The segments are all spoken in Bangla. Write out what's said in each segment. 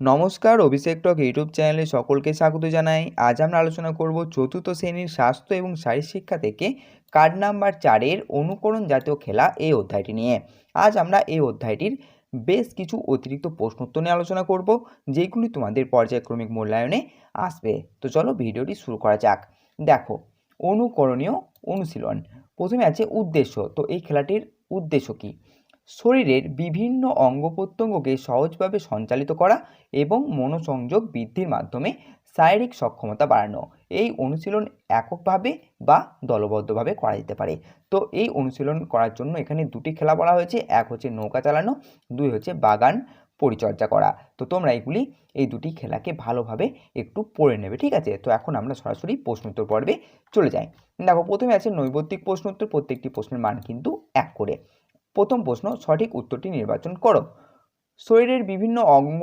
নমস্কার, অভিষেক টক ইউটিউব চ্যানেলে সকলকে স্বাগত জানাই। আজ আমরা আলোচনা করব চতুর্থ শ্রেণির স্বাস্থ্য এবং শারীর শিক্ষা থেকে কার্ড নাম্বার চারের অনুকরণ জাতীয় খেলা এই অধ্যায়টি নিয়ে। আজ আমরা এই অধ্যায়টির বেশ কিছু অতিরিক্ত প্রশ্নোত্তর নিয়ে আলোচনা করব যেগুলি তোমাদের পর্যায়ক্রমিক মূল্যায়নে আসবে। তো চলো ভিডিওটি শুরু করা যাক। দেখো, অনুকরণীয় অনুশীলন। প্রথমে আছে উদ্দেশ্য। তো এই খেলাটির উদ্দেশ্য কী? শরীরের বিভিন্ন অঙ্গ প্রত্যঙ্গকে সহজভাবে সঞ্চালিত করা এবং মনোসংযোগ বৃদ্ধির মাধ্যমে শারীরিক সক্ষমতা বাড়ানো। এই অনুশীলন এককভাবে বা দলবদ্ধভাবে করা যেতে পারে। তো এই অনুশীলন করার জন্য এখানে দুটি খেলা বলা হয়েছে, এক হচ্ছে নৌকা চালানো, দুই হচ্ছে বাগান পরিচর্যা করা। তো তোমরা এগুলি, এই দুটি খেলাকে ভালোভাবে একটু পড়ে নেবে, ঠিক আছে? তো এখন আমরা সরাসরি প্রশ্নোত্তর পর্বে চলে যাই। দেখো, প্রথমে আছে নৈবত্তিক প্রশ্নোত্তর, প্রত্যেকটি প্রশ্নের মান কিন্তু এক করে। প্রথম প্রশ্ন, সঠিক উত্তরটি নির্বাচন করো। শরীরের বিভিন্ন অঙ্গ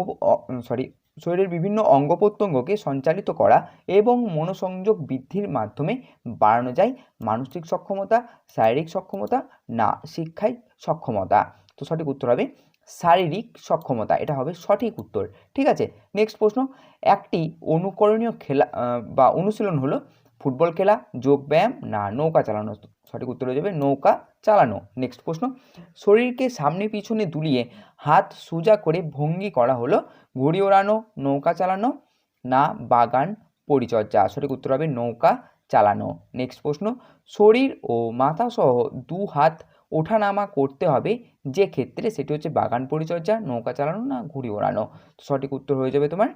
সরি শরীরের বিভিন্ন অঙ্গ প্রত্যঙ্গকে সঞ্চালিত করা এবং মনোসংযোগ বৃদ্ধির মাধ্যমে বাড়ানো যায় মানসিক সক্ষমতা, শারীরিক সক্ষমতা, না, শিক্ষায় সক্ষমতা। তো সঠিক উত্তর হবে শারীরিক সক্ষমতা, এটা হবে সঠিক উত্তর। ঠিক আছে? নেক্সট প্রশ্ন, একটি অনুকরণীয় খেলা বা অনুশীলন হলো ফুটবল খেলা যোগব্যায়াম না নৌকা চালানো। সঠিক উত্তর হয়ে যাবে নৌকা চালানো। নেক্সট প্রশ্ন। শরীরকে সামনে পিছনে দুলিয়ে হাত সোজা করে ভঙ্গি করা হলো ঘুড়ি ওড়ানো, নৌকা চালানো, না বাগান পরিচর্যা। সঠিক উত্তর হবে নৌকা চালানো। নেক্সট প্রশ্ন। শরীর ও মাথা সহ দু হাত ওঠানামা করতে হবে যে ক্ষেত্রে সেটি হচ্ছে বাগান পরিচর্যা, নৌকা চালানো, না ঘুড়ি ওড়ানো। সঠিক উত্তর হয়ে যাবে তোমার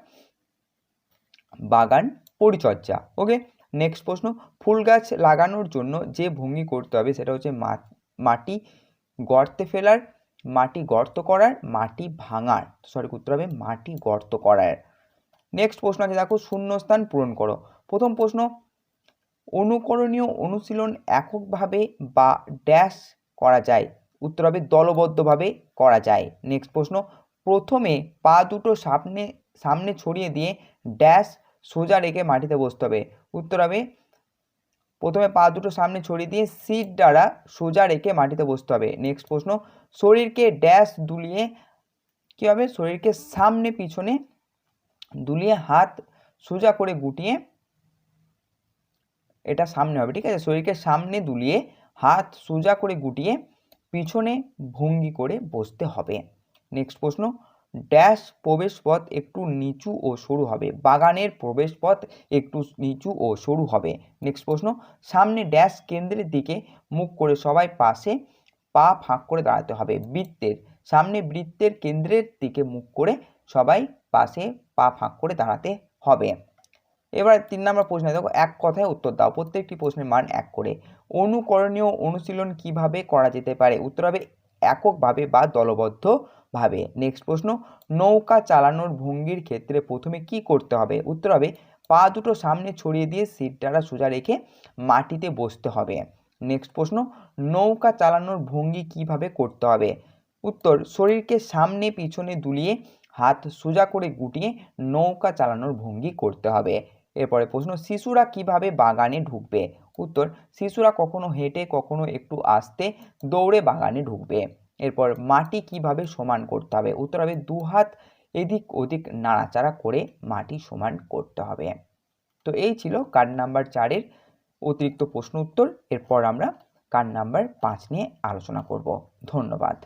বাগান পরিচর্যা। ওকে নেক্সট প্রশ্ন, ফুল গাছ লাগানোর জন্য যে ভঙ্গি করতে হবে সেটা হচ্ছে মাটি গর্তে ফেলার, মাটি গর্ত করার, মাটি ভাঙার। সঠিক উত্তর হবে মাটি গর্ত করার। নেক্সট প্রশ্ন আছে, দেখো শূন্যস্থান পূরণ করো। প্রথম প্রশ্ন, অনুকরণীয় অনুশীলন এককভাবে বা ড্যাশ করা যায়? উত্তর হবে দলবদ্ধভাবে করা যায়। নেক্সট প্রশ্ন, প্রথমে পা দুটো সামনে সামনে ছড়িয়ে দিয়ে ড্যাশ সোজা রেখে মাটিতে বসতে হবে। উত্তর হবে, প্রথমে পা দুটো সামনে ছড়িয়ে দিয়ে সিট দ্বারা সোজা রেখে মাটিতে বসতে হবে। নেক্সট প্রশ্ন, শরীরকে ড্যাশ দুলিয়ে কী হবে? শরীরকে সামনে পিছনে দুলিয়ে হাত সোজা করে গুটিয়ে এটা সামনে হবে, ঠিক আছে? শরীরকে সামনে দুলিয়ে হাত সোজা করে গুটিয়ে পিছনে ভঙ্গি করে বসতে হবে। নেক্সট প্রশ্ন ড্যাশ প্রবেশপথ একটু নিচু ও সরু হবে। বাগানের প্রবেশপথ একটু নিচু ও সরু হবে। নেক্সট প্রশ্ন, সামনে ড্যাশ কেন্দ্রের দিকে মুখ করে সবাই পাশে পা ফাঁক করে দাঁড়াতে হবে। বৃত্তের, সামনে বৃত্তের কেন্দ্রের দিকে মুখ করে সবাই পাশে পা ফাঁক করে দাঁড়াতে হবে। এবার তিন নম্বর প্রশ্নে দেখো, এক কথায় উত্তর দাও। প্রত্যেকটি প্রশ্নের মান এক করে। অনুকরণীয় অনুশীলন কীভাবে করা যেতে পারে? উত্তর হবে, এককভাবে বা দলবদ্ধভাবে নেক্সট প্রশ্ন, নৌকা চালানোর ভঙ্গির ক্ষেত্রে প্রথমে কি করতে হবে? উত্তর হবে, পা দুটো সামনে ছড়িয়ে দিয়ে সিট দ্বারা সোজা রেখে মাটিতে বসতে হবে। নেক্সট প্রশ্ন, নৌকা চালানোর ভঙ্গি কীভাবে করতে হবে? উত্তর, শরীরকে সামনে পিছনে দুলিয়ে হাত সোজা করে গুটিয়ে নৌকা চালানোর ভঙ্গি করতে হবে। এরপরে প্রশ্ন, শিশুরা কীভাবে বাগানে ঢুকবে? উত্তর, শিশুরা কখনো হেঁটে, কখনো একটু আস্তে দৌড়ে বাগানে ঢুকবে। এরপর মাটি কীভাবে সমান করতে হবে? উত্তর হবে দুহাত এদিক ওদিক নাড়াচাড়া করে মাটি সমান করতে হবে। তো এই ছিল কার্ড নাম্বার চারের অতিরিক্ত প্রশ্ন উত্তর। এরপর আমরা কার্ড নাম্বার পাঁচ নিয়ে আলোচনা করব। ধন্যবাদ।